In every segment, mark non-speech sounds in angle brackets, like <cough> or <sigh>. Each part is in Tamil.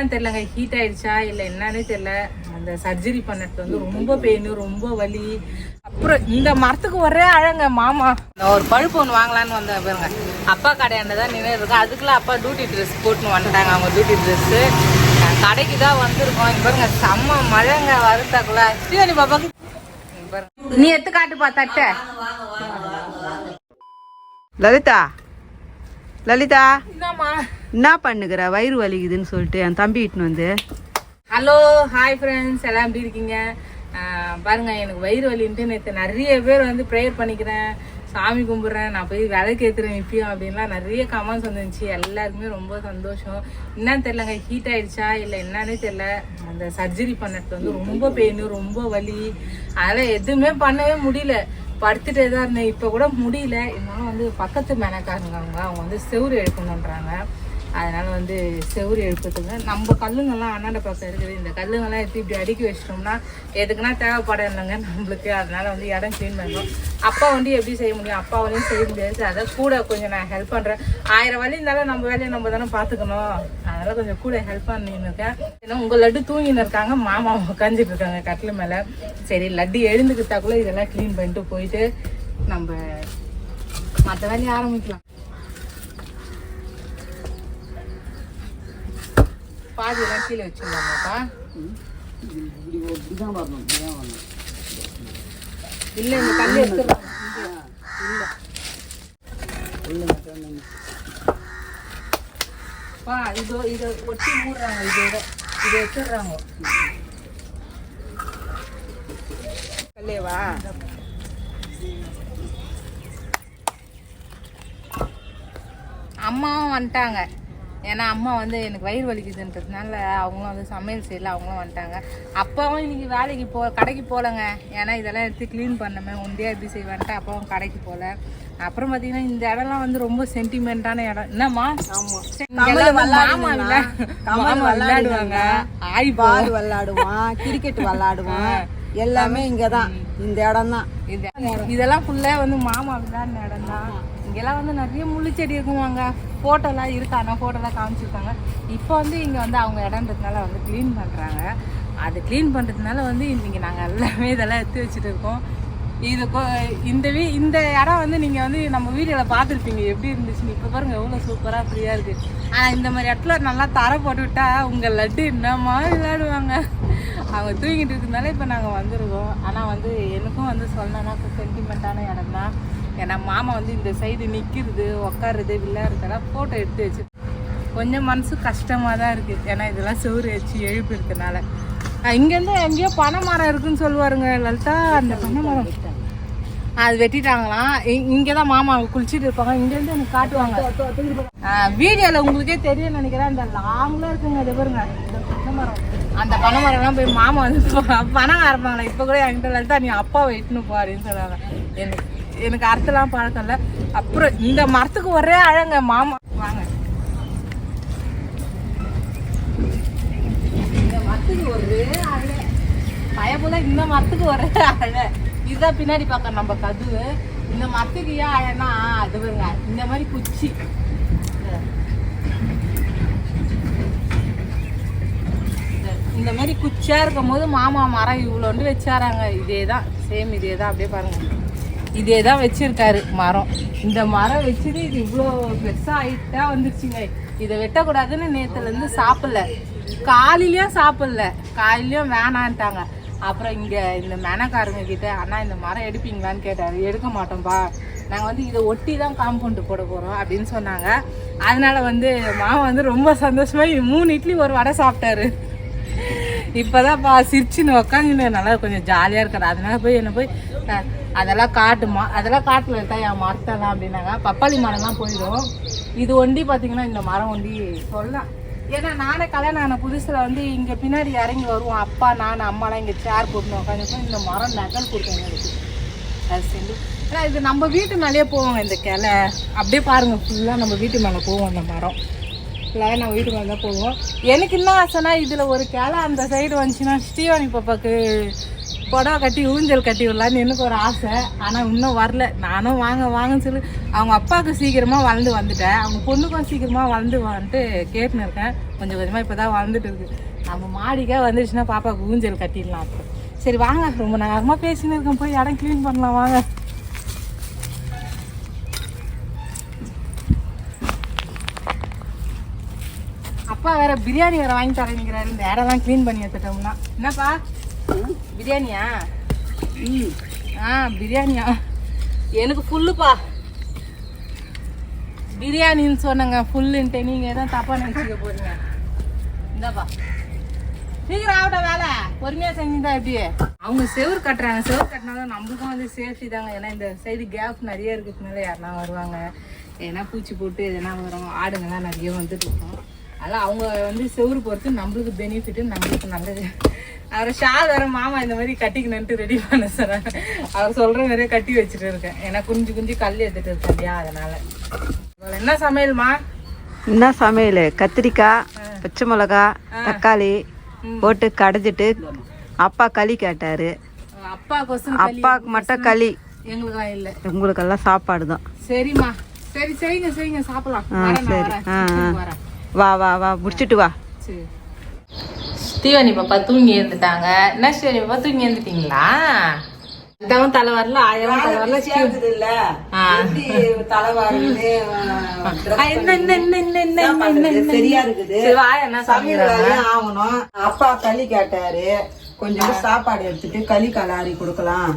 என்னன்னு தெரியலங்க. ஹீட் ஆயிடுச்சா இல்லை என்னன்னே தெரியல. அந்த சர்ஜரி பண்ணது வந்து ரொம்ப பெயின் ரொம்ப வலி. அப்புறம் இந்த மரத்துக்கு ஒரே அழங்க மாமா. நான் ஒரு பழுப்பு ஒன்று வாங்கலான்னு வந்தேன் பாருங்க. அப்பா கடையாண்ட தான் நின்று இருக்கு. அதுக்குள்ள அப்பா டியூட்டி ட்ரெஸ் போட்டுன்னு வந்துட்டாங்க. அவங்க டியூட்டி ட்ரெஸ்ஸு கடைக்கு தான் வந்திருக்கோம். இங்க பாருங்க செம்ம மழைங்க. வருத்தாக்குள்ள. ஸ்ரீவனி பாப்பாக்கு பாருங்க. நீ எடுத்து காட்டுப்பா தட்ட. லலிதா. லலிதா என்ன பண்ணுகிற? வயிறு வலிக்குதுன்னு சொல்லிட்டு என் தம்பி இட்டுன்னு வந்து. ஹலோ ஹாய் ஃப்ரெண்ட்ஸ் எல்லாம் எப்படி இருக்கீங்க? பாருங்க எனக்கு வயிறு வலின்ட்டு நேற்று நிறைய பேர் வந்து ப்ரேயர் பண்ணிக்கிறேன். சாமி கும்பிட்றேன். நான் போய் விளக்கு ஏற்றுறேன் இப்பயும் அப்படின்லாம் நிறைய கமெண்ட்ஸ் வந்துருந்துச்சு. எல்லாருக்குமே ரொம்ப சந்தோஷம். என்னன்னு தெரியலங்க ஹீட் ஆயிடுச்சா இல்லை என்னன்னே தெரியல. அந்த சர்ஜரி பண்ணது வந்து ரொம்ப பெயின் ரொம்ப வலி. அதெல்லாம் எதுவுமே பண்ணவே முடியல. படுத்துட்டே தான் இருந்தேன். இப்போ கூட முடியல. இருந்தாலும் வந்து பக்கத்து மேனக்காரங்க அவங்க அவங்க வந்து செவுறு எடுக்கணுன்றாங்க அதனால் வந்து செவுரு எழுப்புறதுங்க நம்ம கல்லுங்கெல்லாம் அண்ணாண்ட பக்கம் இருக்குது. இந்த கல்லுங்கெல்லாம் எடுத்து இப்படி அடுக்கி வச்சிட்டோம்னா எதுக்குன்னா தேவைப்பட இல்லைங்க நம்மளுக்கு. அதனால் வந்து இடம் க்ளீன் பண்ணணும் அப்பா வந்து எப்படி செய்ய முடியும்? அப்பா வந்து செய்ய முடியாது. அதை கூட கொஞ்சம் நான் ஹெல்ப் பண்ணுறேன் ஆயிரம் வழி இருந்தாலும் நம்ம வேலையை நம்ம தானே பார்த்துக்கணும். அதனால் கொஞ்சம் கூட ஹெல்ப் பண்ணின்னு இருக்கேன். ஏன்னா உங்கள் லட்டு தூங்கின்னு இருக்காங்க. மாமா உட்காந்துட்டு இருக்காங்க கட்டில் மேலே. சரி லட்டு எழுந்துக்கிட்டாக்குள்ள இதெல்லாம் க்ளீன் பண்ணிட்டு போயிட்டு நம்ம மற்ற வேலையை ஆரம்பிக்கலாம். பாதி எல்லாம் கீழே வச்சிடலாமாப்பா இல்ல இந்த கல் எடுத்துடலாம் இல்ல பா இதோ இதை ஒட்டி மூடுறாங்க இதோட. இதை வச்சிடுறாங்க. கல்லேவா? அம்மாவும் வந்துட்டாங்க. ஏன்னா அம்மா வந்து எனக்கு வயிறு வலிக்குதுன்றதுனால அவங்களும் வந்து சமையல் செய்யல அவங்களும் வந்துட்டாங்க. அப்பாவும் இன்னைக்கு வேலைக்கு போ கடைக்கு போகலங்க. ஏன்னா இதெல்லாம் எடுத்து க்ளீன் பண்ணமே ஒண்டியா எப்படி செய்வான்ட்டு அப்பாவும் கடைக்கு போகல. அப்புறம் பார்த்தீங்கன்னா இந்த இடம்லாம் வந்து ரொம்ப சென்டிமெண்ட்டான இடம். என்னம்மா? மாமா விளா- மாமா விளையாடுவாங்க. ஆய் பால் விளாடுவான் கிரிக்கெட் விளாடுவான் எல்லாமே இங்கதான். இந்த இடம் தான் இது- இதெல்லாம் ஃபுல்லா வந்து மாமா விளையாடின இடம் தான் இங்கெல்லாம் வந்து நிறைய முள்ளு செடி இருக்குவாங்க ஃபோட்டோலாம் இருக்கு. ஆனால் ஃபோட்டோலாம் காமிச்சிருக்காங்க. இப்போ வந்து இங்கே வந்து அவங்க இடம்ன்றதுனால வந்து க்ளீன் பண்ணுறாங்க அது க்ளீன் பண்ணுறதுனால வந்து இன்றைக்கி நாங்கள் எல்லாமே இதெல்லாம் எடுத்து வச்சுட்டு இருக்கோம். இது இந்த வீ இந்த இடம் வந்து நீங்கள் வந்து நம்ம வீடியோவில் பார்த்துருப்பீங்க. எப்படி இருந்துச்சுன்னு. இப்போ பாருங்க எவ்வளோ சூப்பராக ஃப்ரீயாக இருக்குது ஆனால் இந்த மாதிரி இடத்துல நல்லா தர போட்டு விட்டா உங்கள் லட்டு என்னமா விளையாடுவாங்க. அவங்க தூங்கிட்டு இருக்கிறதுனால இப்போ நாங்கள் வந்திருக்கோம். ஆனால் வந்து எனக்கும் வந்து சொல்லணும்னா சென்டிமெண்ட்டான இடம் தான் ஏன்னா மாமா வந்து இந்த சைடு நிற்கிறது உட்காருறது விளையாடுறதெல்லாம் ஃபோட்டோ எடுத்து வச்சு. கொஞ்சம் மனசு கஷ்டமாக தான் இருக்குது ஏன்னா இதெல்லாம் செவுரு வச்சு எழுப்பிருக்கனால. இங்கேருந்து எங்கேயோ பனை மரம் இருக்குன்னு சொல்லுவாருங்க லலிதா. அந்த பனை மரம். அது வெட்டிட்டாங்களாம் இங்கே தான் மாமா குளிச்சுட்டு இருப்பாங்க. இங்கேருந்து எனக்கு காட்டுவாங்க. வீடியோவில் உங்களுக்கே தெரியும் நினைக்கிறேன். அந்த லாங்கில் இருக்குங்க அது பாருங்க. இந்த பனை மரம். அந்த பனை மரம்லாம் போய் மாமா வந்து பணம் ஆரம்பிப்பாங்களே? இப்போ கூட என்கிட்ட லலிதா நீ அப்பா வெட்டணும் போ அப்படின்னு சொல்லுவாங்க. எனக்கு எனக்கு அர்த்தம்லாம் பழக்கம் இல்லை. அப்புறம் இந்த மரத்துக்கு ஒரே அழங்க மாமா. வாங்க. இந்த மரத்துக்கு ஒரே அழை பயபோல இந்த மரத்துக்கு ஒரே அழை இதுதான் பின்னாடி பார்க்க நம்ம கதுவு இந்த மரத்துக்கு ஏன் அழனா அது பாருங்க. இந்த மாதிரி குச்சி. இந்த மாதிரி குச்சியாக இருக்கும் போது மாமா மரம் இவ்வளோண்டு வச்சாராங்க. இதே தான் சேம் இதே தான் அப்படியே பாருங்க. இதே தான் வச்சுருக்காரு மரம். இந்த மரம் வச்சுட்டு இது இவ்வளோ பெருசாக ஆகிட்டா வந்துருச்சுங்க. இதை வெட்டக்கூடாதுன்னு நேற்றுலேருந்து சாப்பிடல. காலையிலயும் சாப்பிடல. காலையிலயும் வேணான்ட்டாங்க. அப்புறம் இங்கே இந்த மெனக்காரங்க கிட்ட அண்ணா இந்த மரம் எடுப்பீங்களான்னு கேட்டார். எடுக்க மாட்டோம்ப்பா நாங்கள் வந்து இதை ஒட்டி தான் காம்பவுண்டு போட போகிறோம் அப்படின்னு சொன்னாங்க. அதனால் வந்து மாமா வந்து ரொம்ப சந்தோஷமாக மூணு இட்லி ஒரு வடை சாப்பிட்டாரு. இப்போதான் பா சிரிச்சுன்னு உக்காந்துன்னு நல்லா கொஞ்சம் ஜாலியாக இருக்காரு. அதனால போய் என்ன போய் அதெல்லாம் காட்டுமா அதெல்லாம் காட்டில் தான் என் மரத்தெல்லாம்? அப்படின்னாங்க. பப்பாளி மரம்லாம் போயிடும். இது ஒண்டி பார்த்தீங்கன்னா இந்த மரம் ஒண்டி சொல்லலாம். ஏன்னா நானே கல்யாணம் ஆன புதுசில் வந்து இங்கே பின்னாடி இறங்கி வருவோம். அப்பா நான் அம்மாலாம் இங்கே சேர் போட்டுன்னு உட்காந்துருப்போம் இந்த மரம் நகல் கொடுத்தாங்க எனக்கு அது செஞ்சு. ஏன்னா இது நம்ம வீட்டு மேலேயே போவாங்க இந்த கிளை. அப்படியே பாருங்கள் ஃபுல்லாக நம்ம வீட்டு மேலே போவோம் அந்த மரம். ஃபுல்லாக நான் வீட்டு தான் போவோம். எனக்கு என்ன ஆசைனா இதில் ஒரு கிளை அந்த சைடு வந்துச்சுன்னா ஸ்ரீவாணி பாப்பாக்கு புடவை கட்டி ஊஞ்சல் கட்டி விடலான்னு எனக்கு ஒரு ஆசை. ஆனால் இன்னும் வரல. நானும் வாங்க வாங்கன்னு சொல்லி அவங்க அப்பாவுக்கு சீக்கிரமாக வளர்ந்து வந்துட்டேன். அவங்க பொண்ணுக்கும் சீக்கிரமாக வளர்ந்து வந்துட்டு கேட்டுன்னு இருக்கேன். கொஞ்சம் கொஞ்சமாக இப்போ தான் வளர்ந்துட்டு இருக்கு. நம்ம மாடிக்கே வந்துருச்சுன்னா பாப்பாவுக்கு ஊஞ்சல் கட்டிடலாம். அப்போ சரி வாங்க. ரொம்ப நேரமாக பேசின்னு இருக்கேன். போய் இடம் க்ளீன் பண்ணலாம். வாங்க. அப்பா வேற பிரியாணி வேற வாங்கி தரேங்கிறாரு. இந்த இடம்லாம் க்ளீன் பண்ணி எடுத்துட்டோம்னா. என்னப்பா? பிரியாணியா? ஆ பிரியாணியா? எனக்கு ஃபுல்லுப்பா பிரியாணின்னு சொன்னங்க ஃபுல்லுன்ட்டு நீங்கள் எதுவும் தப்பாக நினச்சிக்க போறீங்க. இந்தாப்பா. சீக்கிரம் ஆகட்டும் வேலை. பொறுமையாக செஞ்சுதான் எப்படி? அவங்க செவுர் கட்டுறாங்க. செவுர் கட்டினாலும் நம்மளுக்கும் வந்து சேஃப்டி தாங்க. ஏன்னா இந்த சைடு கேப் நிறைய இருக்கிறதுனால யாருனா வருவாங்க? ஏன்னா பூச்சி போட்டு எதனா வரும். ஆடுங்கெல்லாம் நிறைய வந்துட்டு இருக்கும். அதெல்லாம் அவங்க வந்து செவுரு பொறுத்து நம்மளுக்கு பெனிஃபிட்டு நம்மளுக்கு நல்லது. அவர் ஷால் வேற மாமா இந்த மாதிரி கட்டிக்கணுன்ட்டு ரெடி பண்ண சொன்னாங்க அவர் சொல்ற மாதிரியே கட்டி வச்சுட்டு இருக்கேன். ஏன்னா குஞ்சு குஞ்சு கல் எடுத்துட்டு இருக்கேன் இல்லையா அதனால. என்ன சமையல்மா? என்ன சமையல்? கத்திரிக்காய் பச்சை மிளகா தக்காளி போட்டு கடைஞ்சிட்டு அப்பா களி கேட்டாரு. அப்பாவுக்கு மட்டும் களி. எங்களுக்கெல்லாம் இல்லை. உங்களுக்கெல்லாம் சாப்பாடு தான். சரிம்மா. சரி செய்யுங்க செய்யுங்க சாப்பிடலாம். சரி. ஆ வா வா வா முடிச்சுட்டு வா. ஸ்டீவனி பாப்பா தூங்கி இருந்துட்டாங்க என்ன ஸ்டீவனி பாப்பா தூங்கி எழுந்துட்டீங்களா? இதாவும் தலை வரல ஆயிரம் தலை வரல இல்ல தலை என்ன சரியா இருக்குது. ஆகணும். அப்பா களி கேட்டாரு. கொஞ்சம் சாப்பாடு எடுத்துட்டு களி கலாரி கொடுக்கலாம்.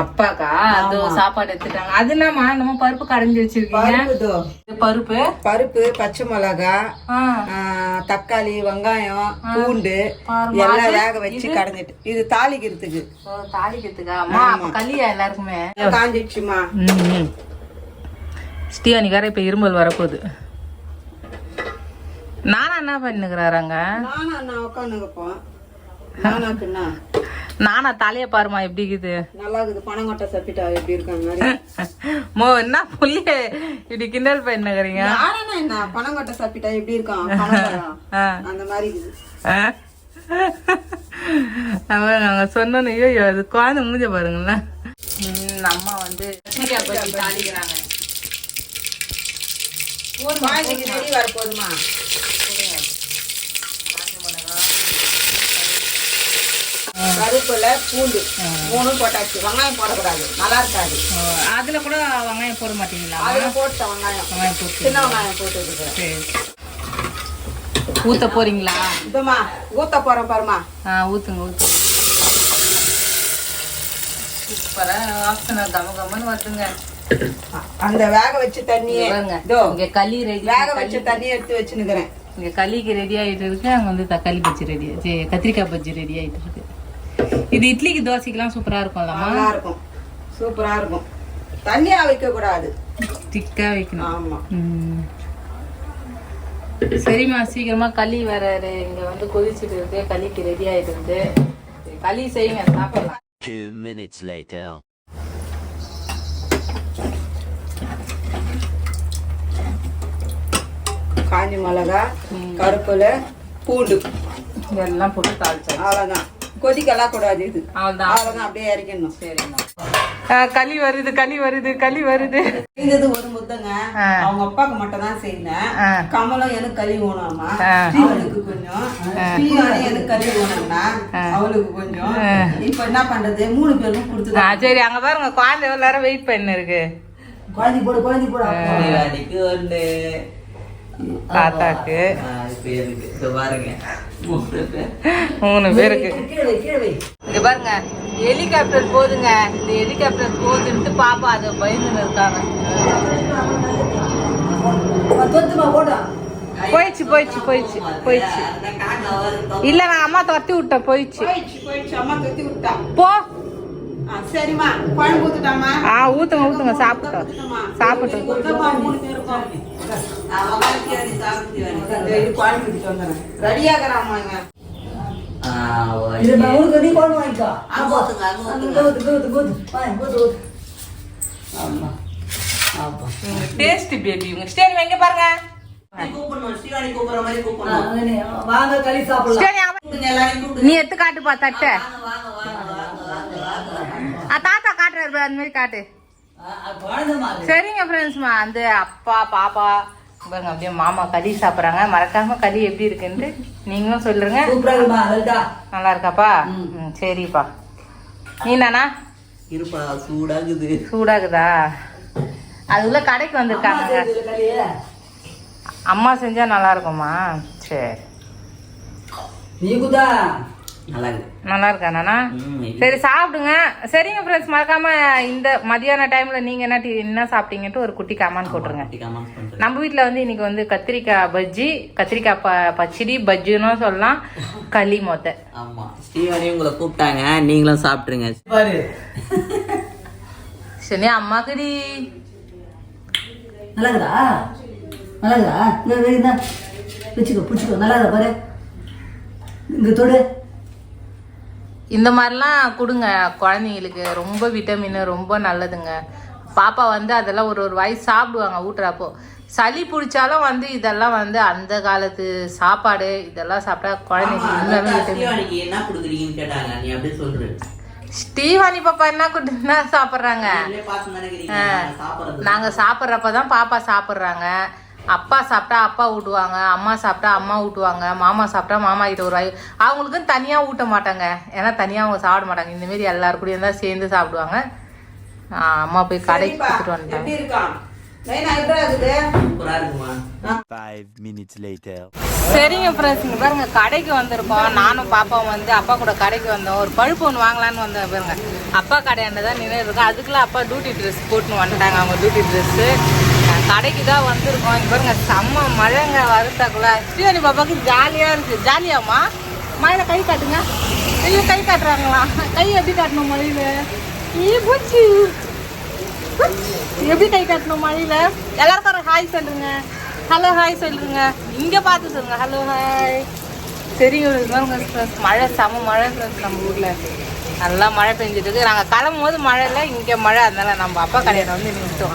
அப்பாக்கா அது சாப்பாடு எடுத்துட்டாங்க. அது என்னம்மா நம்ம பருப்பு கடைஞ்சி வச்சிருக்கீங்க. பருப்பு பருப்பு? பருப்பு பச்சை மிளகா தக்காளி வெங்காயம் பூண்டு எல்லாம் வேக வச்சு கடைஞ்சிட்டு. இது தாளிக்கிறதுக்கு. தாளிக்கிறதுக்கா? அம்மா கல்லியா எல்லாருக்குமே? காஞ்சிடுச்சுமா. ம் ஸ்டீவனிக்கு வேற இப்ப இருமல் வரப்போகுது. நானா என்ன பண்ணுகிறாராங்க நானா நான் உட்காந்துக்கப்போம் நானாக்குண்ணா நானா தலைய பாருமா எப்படி இருக்குது? நல்லா இருக்குது பனங்கொட்டை சப்பிட்டா எப்படி இருக்காங்க <laughs> மோ என்ன புள்ளி இப்படி கிண்டல் பண்ணுகிறீங்க என்ன? பனங்கொட்டை சப்பிட்டா எப்படி இருக்கான்? அந்த மாதிரி இருக்குது. நாங்க சொன்னோன்னு ஐயோ அது குழந்தை மூஞ்ச பாருங்களேன். அம்மா வந்து கத்திரிக்காய் பச்சி தாளிக்கிறாங்க. குழந்தைக்கு ரெடி வர போதுமா கருப்புல பூண்டு மூணும் போட்டாச்சு. வெங்காயம் போடக்கூடாது. நல்லா இருக்காது. அதுல கூட வெங்காயம் போட மாட்டீங்களா? அதுல போட்ட வெங்காயம். வெங்காயம் போட்டு சின்ன வெங்காயம் போட்டு இருக்கிறேன் சரி. ஊத்த போறீங்களா? இதம்மா ஊத்த போறேன் பாருமா. ஆ ஊத்துங்க ஊத்துங்க. சூப்பரா வாசனை கம கமன்னு வருதுங்க. அந்த வேக வச்ச தண்ணியே இங்க களி ரெடி வேக வச்ச தண்ணியை எடுத்து வச்சுன்னுக்கிறேன். இங்க களிக்கு ரெடி ஆயிட்டு இருக்கு அங்க வந்து தக்காளி பஜ்ஜி ரெடி கத்திரிக்காய் பஜ்ஜி ரெடி ஆயிட்டு இருக்கு. இது இட்லிக்கு தோசைக்கெல்லாம் சூப்பரா இருக்கும்லம்மா? நல்லா இருக்கும் சூப்பரா இருக்கும். தண்ணியா வைக்க கூடாது திக்கா வைக்கணும். ஆமா. ம். சரிம்மா சீக்கிரமா களி வேற இங்க வந்து கொதிச்சுட்டு இருக்கு. களிக்கு ரெடி ஆயிட்டு இருக்கு. களி செய்யுங்க சாப்பிடலாம். Two minutes later. காஞ்சி மிளகா கருப்புல பூண்டு. இதெல்லாம் போட்டு தாளிச்சா அவ்வளவுதான். கொதிக்கலாம் கூடாது இது. அவ்வளவுதான். அவ்வளவுதான் அப்படியே இறக்கிடணும் சரிம்மா. களி வருது களி வருது களி வருது. செஞ்சது ஒரு முத்தங்க. அவங்க அப்பாக்கு மட்டும் தான் செய்தேன் ஆ. கமலம் எனக்கு களி வேணாமா ஆ. அவளுக்கு கொஞ்சம். எனக்கு களி வேணும்னா அவளுக்கு கொஞ்சம். இப்ப என்ன பண்றது? மூணு பேருக்கும் ஆ, கொடுத்துதான் சரி அங்க பாருங்க குழந்தை எவ்வளவு நேரம் வெயிட் பண்ணி இருக்கு. குழந்தை போடு குழந்தை போடு. ஒன்று தாத்தாக்கு. மூணு பேருக்கு. இங்க பாருங்க. ஹெலிகாப்டர் போதுங்க. இந்த ஹெலிகாப்டர் போதுன்ட்டு பாப்பா அதை பயந்துன்னு இருக்காங்க. போயிடுச்சு போயிடுச்சு போயிடுச்சு போயிடுச்சு. இல்ல நான் அம்மா துரத்தி விட்டேன் போயிடுச்சு. போ. சரிம்மா. ஊத்துட்டாமா ஆ ஊத்துங்க ஊத்துங்க சாப்பிட்டோம். சாப்பிட்டு ரெடியாகிறாமா டேஸ்ட் உங்க எங்க பாருங்க? நீ எத்து காட்டுப்பா தட்ட. தாத்தா காட்டுறாரு அந்த மாதிரி காட்டு. சரிங்க ஃப்ரெண்ட்ஸ்மா அந்த அப்பா பாப்பா பாருங்க அப்படியே மாமா களி சாப்பிட்றாங்க. மறக்காம களி எப்படி இருக்குன்ட்டு நீங்களும் சொல்லுங்க. நல்லா இருக்காப்பா? ம். சரிப்பா. நீ நானா? இருப்பா சூடாகுது. சூடாகுதா? அதுக்குள்ள கடைக்கு வந்திருக்காங்க. அம்மா செஞ்சா நல்லா இருக்குமா சரி. நீ குதா நல்லா இருக்கு நல்லா இருக்கா நானா? ம், சரி சாப்பிடுங்க. சரிங்க ஃப்ரெண்ட்ஸ் மறக்காம இந்த மதியான டைம்ல நீங்க என்ன டீ- என்ன சாப்பிட்டீங்கன்ட்டு ஒரு குட்டி கமெண்ட் போட்டுருங்க. நம்ம வீட்டில் வந்து இன்னைக்கு வந்து கத்திரிக்காய் பஜ்ஜி கத்திரிக்காய் ப பச்சடி பஜ்ஜின்னு சொல்லலாம். களி மொத்த. ஆமா. ஸ்ரீவாணி உங்களை கூப்பிட்டாங்க. நீங்களும் சாப்பிட்டுருங்க. பாரு. சரி அம்மாக்குடி. நல்லா இருக்குதா நல்லா இருக்குதா இந்த. பிடிச்சிக்கோ பிடிச்சிக்கோ. நல்லா இருக்கா பாரு? இங்க தொடு. இந்த மாதிரிலாம் கொடுங்க குழந்தைங்களுக்கு. ரொம்ப விட்டமின் ரொம்ப நல்லதுங்க. பாப்பா வந்து அதெல்லாம் ஒரு ஒரு வாய் சாப்பிடுவாங்க ஊட்டுறப்போ. சளி பிடிச்சாலும் வந்து இதெல்லாம் வந்து அந்த காலத்து சாப்பாடு இதெல்லாம் சாப்பிட்டா குழந்தைங்களுக்கு என்ன கொடுக்குறீங்கன்னு கேட்டாங்க நீ அப்படியே சொல்ற ஸ்டீவானி பாப்பா என்ன கொண்டு என்ன சாப்பிட்றாங்க? நீங்களே சாப்பிட்றப்ப தான் பாப்பா சாப்பிட்றாங்க. அப்பா சாப்பிட்டா அப்பா ஊட்டுவாங்க அம்மா சாப்பிட்டா அம்மா ஊட்டுவாங்க மாமா சாப்பிட்டா மாமா கிட்ட ஒரு வாய் அவங்களுக்கும் தனியா ஊட்ட மாட்டாங்க. ஏன்னா தனியா அவங்க சாப்பிட மாட்டாங்க. இந்த மாதிரி எல்லாரு கூடயும் தான் சேர்ந்து சாப்பிடுவாங்க. ஆ, அம்மா போய் கடைக்கு கொடுத்துட்டு வந்துட்டாங்க. later. சரிங்க ஃப்ரெண்ட்ஸ் இங்க பாருங்க கடைக்கு வந்திருக்கோம். நானும் பாப்பாவும் வந்து அப்பா கூட கடைக்கு வந்தோம். ஒரு பழுப்பு ஒன்று வாங்கலான்னு வந்தேன் பாருங்க. அப்பா கடையாண்ட தான் நின்று இருக்கோம். அதுக்குள்ள அப்பா டியூட்டி ட்ரெஸ் போட்டுன்னு வந்துட்டாங்க. அவங்க டியூட்டி ட்ரெஸ்ஸு கடைக்கு தான் வந்திருக்கோம். இங்கே பாருங்க செம்ம மழைங்க வருத்தாக்குள்ள. ஸ்ரீவணி பாப்பாக்கு ஜாலியாக இருக்குது ஜாலியாம்மா? மழையில கை காட்டுங்க. ஐயோ கை காட்டுறாங்களா? கை எப்படி காட்டணும் மழையில்? ஈ பூச்சி. எப்படி கை காட்டணும் மழையில்? எல்லாருக்கும் ஹாய் சொல்லுங்க. ஹலோ ஹாய் சொல்லுங்க. இங்கே பார்த்து சொல்லுங்க. ஹலோ ஹாய் சரிங்க மழை செம மழை நம்ம ஊரில். நல்லா மழை பெஞ்சிட்டு இருக்கு நாங்கள் கிளம்பும் போது மழை இல்லை இங்கே மழை அதனால நம்ம அப்பா கடையில் வந்து நின்றுட்டோம்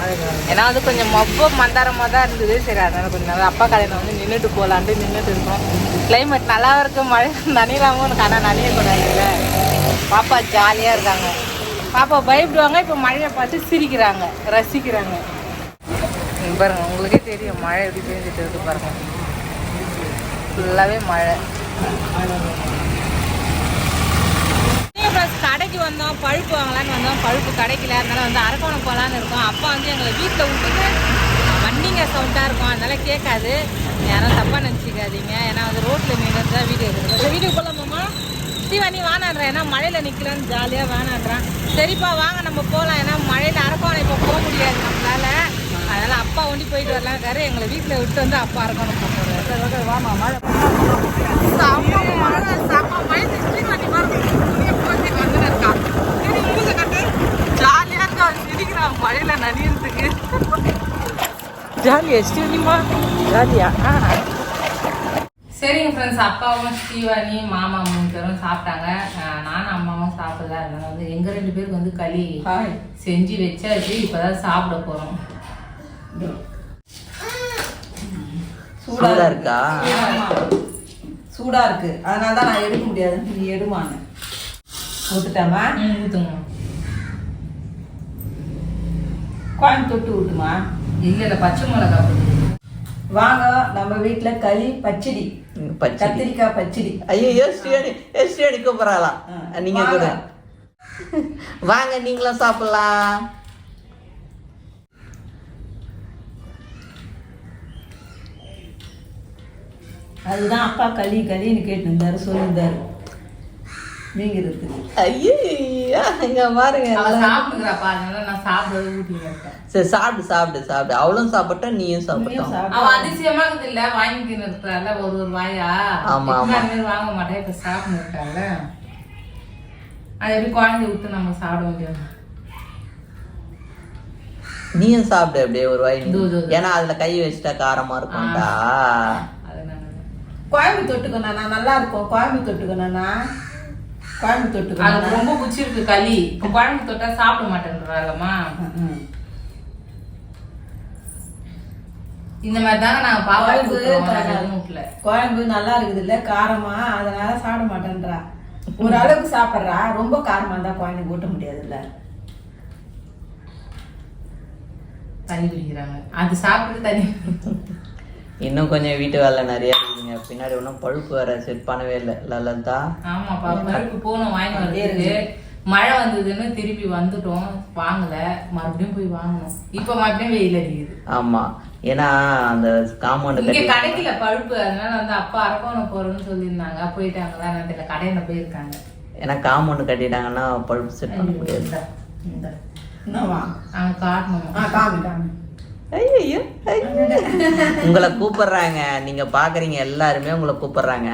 ஏன்னா அது கொஞ்சம் மொப்ப மந்தாரமாக தான் இருந்தது. சரி அதனால கொஞ்சம் நல்லா அப்பா கடையில் வந்து நின்றுட்டு போகலான்ட்டு நின்றுட்டு இருக்கோம். கிளைமேட் நல்லா இருக்கு மழை நனையலாமோ ஆனால் நனையக்கூடாதுல்ல பாப்பா ஜாலியாக இருக்காங்க. பாப்பா பயப்படுவாங்க இப்போ மழையை பார்த்து சிரிக்கிறாங்க ரசிக்கிறாங்க. பாருங்க உங்களுக்கே தெரியும் மழை எப்படி பெஞ்சிட்டு இருக்கு பாருங்க. ஃபுல்லாகவே மழை. கடைக்கு வந்தோம் பழுப்பு வாங்கலான்னு வந்தோம். பழுப்பு கிடைக்கல. அதனால வந்து அரக்கோணம் போகலான்னு இருக்கோம். அப்பா வந்து எங்களை வீட்டில் விட்டுட்டு வண்டிங்க சவுண்டாக இருக்கும். அதனால கேட்காது. யாரும் தப்பாக நினச்சிக்காதீங்க. ஏன்னா வந்து ரோட்டில் நின்று தான் வீடியோ எடுக்கணும். வீடியோ போகலாமாம்மா ஸ்ரீவாணி வானாடுறேன் ஏன்னா மழையில் நிற்கலான்னு ஜாலியாக வானாடுறான். சரிப்பா வாங்க நம்ம போகலாம் ஏன்னா மழையில் அரக்கோணம் இப்போ போக முடியாது நம்மளால. அதனால அப்பா ஒண்டி போயிட்டு வரலாம். எங்களை வீட்டில் விட்டு வந்து அப்பா அரக்கோணம் போகிறாரு வாமா மழை செம்ம மழை. செம்ம மழை. ஸ்ரீவாணி பாருங்க துணியை போட்டு வந்துன்னு இருக்கா சரி மூஞ்ச கட்டு ஜாலியாக இருக்கா சிரிக்கிறான் மழையில் நனையிறதுக்கு ஜாலியா ஸ்ரீவாணிமா ஜாலியா. ஆ. சரிங்க ஃப்ரெண்ட்ஸ் அப்பாவும் ஸ்ரீவாணி மாமா மூணு பேரும் சாப்பிட்டாங்க. நானும் அம்மாவும் சாப்பிடல. அதனால வந்து எங்க ரெண்டு பேருக்கு வந்து களி செஞ்சு வச்சாச்சு. இப்பதான் சாப்பிட போறோம். சூடா இருக்கா? ஆமா. சூடா இருக்கு. அதனால தான் நான் எடுக்க முடியாது. நீ எடுமான்னு. விட்டுட்டாமா ம், ஊத்துங்க. கோயம் தொட்டு விட்டுமா இல்ல இல்ல பச்சை மிளகா. வாங்க நம்ம வீட்ல களி பச்சடி கத்திரிக்காய் பச்சடி ஐயோ ஸ்ரீவாணி ஏ, ஸ்ரீவாணி கூப்பிடலாம். நீங்க வாங்க. கூட வாங்க நீங்களும் சாப்பிடலாம் அதுதான் அப்பா களி களின்னு கேட்டு இருந்தாரு சொல்லியிருந்தாரு நீங்கிறதுக்கு. ஐயோ இங்க பாருங்க அவ சாப்பிடுறாப்பா அதனால நான் வைப்பேன் சரி சாப்பிடு சாப்பிடு சாப்பிடு. அவளும் சாப்பிட்டா நீயும் நீயும் சாப்பிட்டோம் சாப்பிடு. அவ அதிசயமா இருக்குது இல்ல வாங்கி ஒரு ஒரு வாயா? ஆமா, ஆமா. வாங்க மாட்டேன் இப்ப சாப்பிட்டு இருக்காங்க அது எப்படி குழந்தை விட்டு நம்ம சாப்பிட முடியும்? நீயும் சாப்பிடு அப்படியே ஒரு வாய். ஏன்னா அதுல கை வச்சுட்டா காரமா இருக்கும்டா. அதனால கோயம்பு தொட்டுக்கணா நல்லா இருக்கும். கோயம்பு குழம்பு தொட்டு அது ரொம்ப பிடிச்சிருக்கு களி. இப்போ குழம்பு தொட்டா சாப்பிட மாட்டேன்றாங்கம்மா. இந்த மாதிரி தாங்க நாங்க பாப்பாவுக்கு குழம்பு நல்லா இருக்குது இல்ல காரமா? அதனால சாப்பிட மாட்டேன்றா. ஒரு அளவுக்கு சாப்பிட்றா. ரொம்ப காரமா இருந்தா குழந்தை ஊட்ட முடியாது இல்ல தண்ணி குடிக்கிறாங்க. அது சாப்பிட்டு தண்ணி இன்னும் கொஞ்சம் வீட்டு வேலை நிறைய இருக்குங்க. பின்னாடி ஒன்றும் பழுப்பு வேற செட் பண்ணவே இல்லை. லலிதா? ஆமாப்பா பருப்பு போனோம் வாங்கி வந்ததுக்கு மழை வந்ததுன்னு திருப்பி வந்துட்டோம். வாங்கல. மறுபடியும் போய் வாங்கணும். இப்ப மறுபடியும் வெயில் அடிக்குது. ஆமா. ஏன்னா அந்த காம்பவுண்டு இங்க கிடைக்கல பழுப்பு. அதனால வந்து அப்பா அரக்கோணம் போறோம்னு சொல்லியிருந்தாங்க. போயிட்டாங்களா நான் தெரியல. கடையில போயிருக்காங்க. ஏன்னா காம்பவுண்டு கட்டிட்டாங்கன்னா பழுப்பு செட் பண்ண முடியாது. அங்க காட்டணும் ஆ காமி காமி ஐயையோ, ஐயோ. உங்களை கூப்பிடுறாங்க. நீங்க பாக்குறீங்க எல்லாருமே உங்களை கூப்பிடுறாங்க.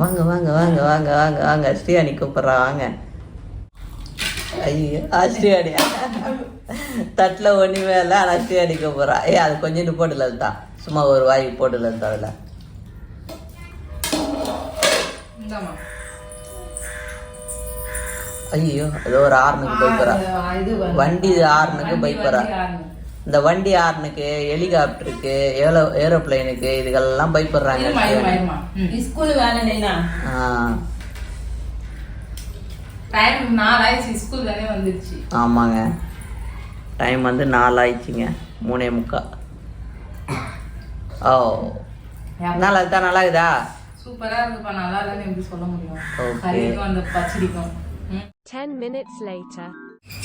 வாங்க வாங்க வாங்க வாங்க வாங்க வாங்க. ஸ்ரீயாணி கூப்பிடுறா வாங்க. ஐயோ ஸ்ரீயாணி. தட்டில் ஒண்ணுமே இல்லை ஆனால் ஸ்ரீயாணி கூப்பிடுறா. ஏ அது கொஞ்சோண்டு போட்டுல தான் சும்மா ஒரு வாய் போட்டுல இருந்தா அதில். ஐயோ அது ஒரு ஆறுனுக்கு இது வண்டி ஆறுனுக்கு ஆடணும். இந்த வண்டி ஆறுனுக்கு ஹெலிகாப்டருக்கு ஏரோ ஏரோப்ளைனுக்கு இதுக்கெல்லாம் பயப்படுறாங்க ஆமாங்க. டைம் வந்து நாலு ஆயிடுச்சுங்க மூணே முக்கா. ஓ. நல்லா இருக்கா நல்லா இருக்குதா? சூப்பரா இருக்குப்பா நல்லா இல்லைன்னு எப்படி சொல்ல முடியும். அந்த பச்சடிக்கும். டென் மினிட்ஸ் லேட்டர்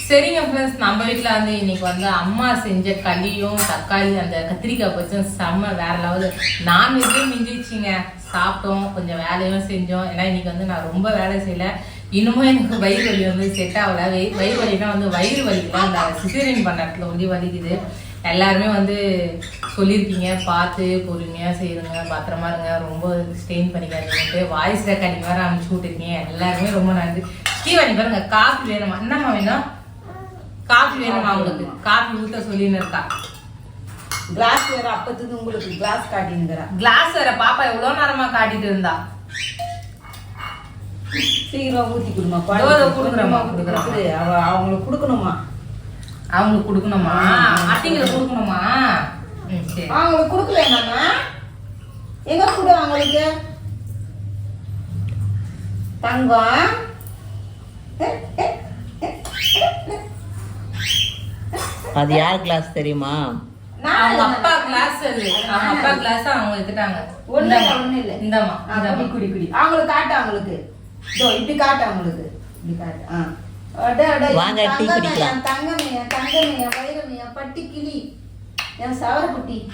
சரிங்க ஃப்ரெண்ட்ஸ் நம்ம வீட்டில் வந்து இன்னைக்கு வந்து அம்மா செஞ்ச களியும் தக்காளி அந்த கத்திரிக்காய் பச்சும் செம்ம வேற லெவலு நான்வெஜ்ஜும் மிஞ்சிச்சிங்க சாப்பிட்டோம் கொஞ்சம் வேலையும் செஞ்சோம். ஏன்னா இன்னைக்கு வந்து நான் ரொம்ப வேலை செய்யல. இன்னமும் எனக்கு வயிறு வலி வந்து செட் ஆகல. வயிறு வயிறு வலினா வந்து வயிறு வலிக்கலாம் அந்த சிசேரியன் பண்ண இடத்துல வந்து வலிக்குது. எல்லாருமே வந்து சொல்லியிருக்கீங்க பார்த்து பொறுமையாக செய்யுங்க பத்திரமா இருங்க. ரொம்ப ஸ்டெயின் பண்ணிக்காதீங்கன்ட்டு. வாய்ஸ் ரெக்கார்டிங் வேறு அனுப்பிச்சு விட்டுருக்கீங்க. எல்லாருமே ரொம்ப நன்றி. ஸ்ரீவாணி பாருங்க காஃபி வேணுமா? என்னம்மா வேணும்? காஃபி வேணுமா உங்களுக்கு? காஃபி ஊத்த சொல்லின்னு இருக்கா. கிளாஸ் வேற அப்பத்துக்கு உங்களுக்கு கிளாஸ் காட்டினுங்கிறா கிளாஸ் வேற பாப்பா எவ்வளவு நேரமா காட்டிட்டு இருந்தா? சீக்கிரம் ஊத்தி கொடுமா கொடுக்குறேம்மா. அவ அவங்களுக்கு கொடுக்கணுமா? அவங்களுக்கு கொடுக்கணுமா? அட்டிங்களை கொடுக்கணுமா. அவங்களுக்கு கொடுக்கல எங்க கொடு அவங்களுக்கு தங்கம். அது யார் கிளாஸ் தெரியுமா? அவங்க அப்பா கிளாஸ் அது. அவங்க அப்பா கிளாஸ் அவங்க எடுத்துட்டாங்க. ஒண்ணு இல்ல, ஒண்ணு இல்ல. இந்தாம்மா. ஆ, குடி குடி குடி. அவங்களுக்கு காட்டு அவங்களுக்கு. இதோ இப்படி காட்டு அவங்களுக்கு. இப்படி காட்டு. ஆ. அட, அட, என் வாங்க, டீ குடிக்கலாம். பட்டி கிளி சவரக்குட்டி.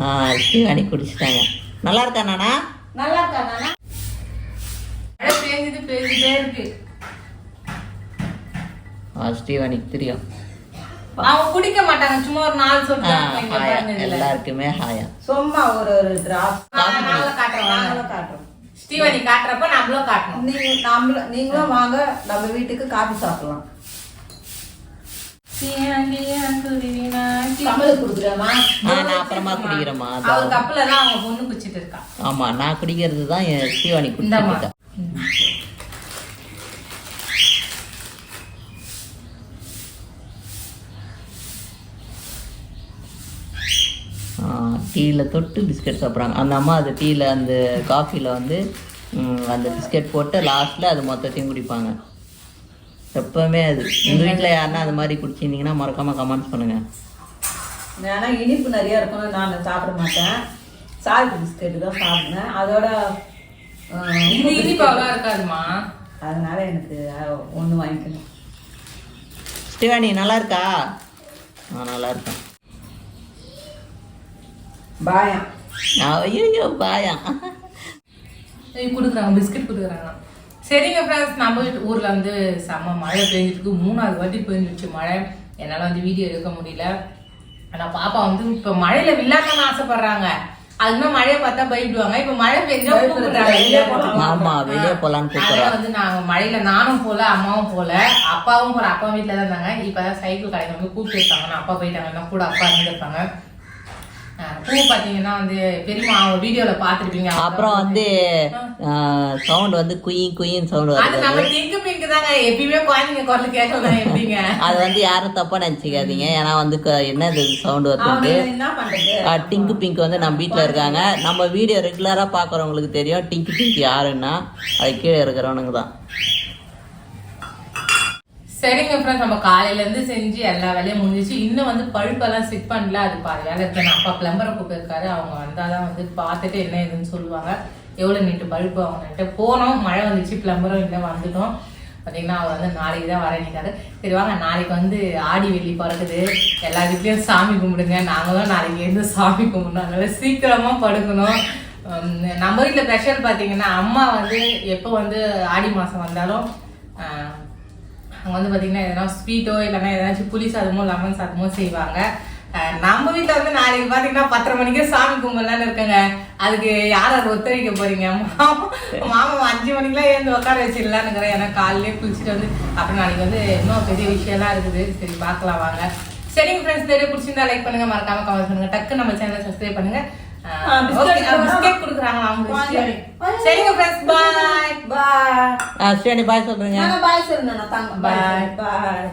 ஆ ஸ்ரீவாணி குடிச்சிட்டாங்க. நல்லா இருக்கா நானா நல்லா இருக்கா நானா பேஞ்சுது பேஞ்சுட்டே இருக்கு. ஸ்ரீவாணிக்கு தெரியும். அவங்க குடிக்க மாட்டாங்க சும்மா ஒரு நாலு சொட்டு. எல்லாருக்குமே ஹாயா. சும்மா ஒரு ஒரு டிராப் நாங்க- நாங்களும் காட்டுறோம் வாங்க. நாங்களும் காட்டுறோம். ஸ்ரீவாணி காட்டுறப்ப நம்மளும் காட்டணும். நீங்க நாமளும் நீங்களும் வாங்க நம்ம வீட்டுக்கு காபி சாப்பிடலாம். கொடுக்குறேமா அவர் கப்புல தான் அவங்க பொண்ணு குச்சிட்டு இருக்கா. ஆமா நான் குடிக்கிறது தான் இந்தாம்மா. குடிச்சிட்டு டீயில் தொட்டு பிஸ்கட் சாப்பிட்றாங்க. அந்த அம்மா அது டீயில் அந்த காஃபியில் வந்து அந்த பிஸ்கட் போட்டு லாஸ்ட்டில் அது மொத்தத்தையும் குடிப்பாங்க. எப்பவுமே அது. எங்கள் வீட்டில் யாருன்னா அது மாதிரி குடிச்சிருந்தீங்கன்னா மறக்காமல் கமெண்ட்ஸ் பண்ணுங்கள் ஆனால் இனிப்பு நிறையா இருக்கும் நான் சாப்பிட மாட்டேன். சால்ட் பிஸ்கெட்டு தான் சாப்பிடுவேன். அதோட இது உப்பு இனிப்பு biscuit. அவ்வளோ இருக்காதுமா அதனால எனக்கு ஒன்று வாங்கிக்கணும் ஸ்ரீவாணி நல்லா இருக்கா ஆ நல்லா இருக்கேன் பாயம் ஐயோ பாயா கொடுக்குறாங்க பிஸ்கட் கொடுக்குறாங்க. சரிங்க ஃப்ரெண்ட்ஸ் நம்ம வீட்டு ஊரில் வந்து செம்ம மழை பெஞ்சிருக்கு மூணாவது வாட்டி பெஞ்சிருச்சு மழை. என்னால் வந்து வீடியோ எடுக்க முடியல. ஆனால் பாப்பா வந்து இப்போ மழையில் விளையாடணும்னு ஆசைப்படுறாங்க. அதுமே மழையை பார்த்தா பயப்படுவாங்க. இப்போ மழை பெஞ்சா கூப்பிடுறாங்க ஆமா வெளியே போலான்னு அதனால கூப்பிடுறா. வந்து நாங்க மழையில நானும் போல அம்மாவும் போல அப்பாவும் போல அப்பா வீட்டுல தான் இருந்தாங்க. இப்பதான் சைக்கிள் கடைக்கு வந்து கூப்பிட்டு இருக்காங்க. நான் அப்பா போயிட்டாங்கன்னா கூட அப்பா இருந்திருப்பாங்க பூ பாத்தீங்கன்னா வந்து பெரியம்மா அவங்க வீடியோல பாத்துருப்பீங்க அப்புறம் வந்து சவுண்ட் வந்து குயின் குயின் சவுண்ட் அது நம்ம டிங்கு பிங்கு தாங்க. எப்பயுமே குழந்தைங்க குரல் கேட்கலாம் எப்படிங்க? அது வந்து யாரும் தப்பா நினைச்சுக்காதீங்க. ஏன்னா வந்து க- என்ன இது சவுண்ட் வருது? டிங்கு பிங்க் வந்து நம்ம வீட்டில் இருக்காங்க. நம்ம வீடியோ ரெகுலராக பார்க்குறவங்களுக்கு தெரியும். டிங்கு பிங்க் யாருன்னா அது கீழே இருக்கிறவனுங்க தான். சரிங்க ஃப்ரெண்ட்ஸ் நம்ம காலையில இருந்து செஞ்சு எல்லா வேலையும் முடிஞ்சிச்சு. இன்னும் வந்து பழுப்பெல்லாம் செட் பண்ணல. அது பாதி வேலை இருக்கு. அப்பா பிளம்பரை கூப்பியிருக்காரு அவங்க வந்தாதான் வந்து பார்த்துட்டு என்ன ஏதுன்னு சொல்லுவாங்க. எவ்வளோ நீட்டு பழுப்பு அவங்கள்ட்ட போனோம். மழை வந்துச்சு. பிளம்பரும் இல்லை வந்துட்டோம். பார்த்தீங்கன்னா அவர் வந்து நாளைக்கு தான் வர நிற்காரு சரி வாங்க. நாளைக்கு வந்து ஆடி வெள்ளி பிறக்குது. எல்லா வீட்லேயும் சாமி கும்பிடுங்க. நாங்களும் நாளைக்கு இருந்து சாமி கும்பிடணும். அதனால சீக்கிரமாக படுக்கணும். நம்ம வீட்டில் ப்ரெஷர் பார்த்தீங்கன்னா அம்மா வந்து எப்போ வந்து ஆடி மாதம் வந்தாலும் அங்கே வந்து பார்த்தீங்கன்னா எதனா ஸ்வீட்டோ இல்லைன்னா ஏதாச்சும் புளி சாதமோ லெமன் சாதமோ செய்வாங்க. நம்ம வீட்டில் வந்து நாளைக்கு பார்த்தீங்கன்னா பத்தரை மணிக்கே சாமி கும்பலான்னு இருக்கங்க. அதுக்கு யார் அதை ஒத்துழைக்க போறீங்க? மாமா மாமா அஞ்சு மணிக்கெல்லாம் எழுந்து உட்கார வச்சிடலான்னு இருக்கிறேன் ஏன்னா காலையிலே குளிச்சுட்டு வந்து அப்புறம் நாளைக்கு வந்து இன்னும் பெரிய விஷயம்லாம் இருக்குது. சரி பார்க்கலாம் வாங்க. சரிங்க ஃப்ரெண்ட்ஸ் தெரிய பிடிச்சிருந்தா லைக் பண்ணுங்க. மறக்காம கமெண்ட் பண்ணுங்க. டக்கு நம்ம சேனலை சப்ஸ்கிரைப் பண்ணுங்க. பாய் சொல்றீங்க. பாய் சொல்லணும் தாங்க. பாய் பாய்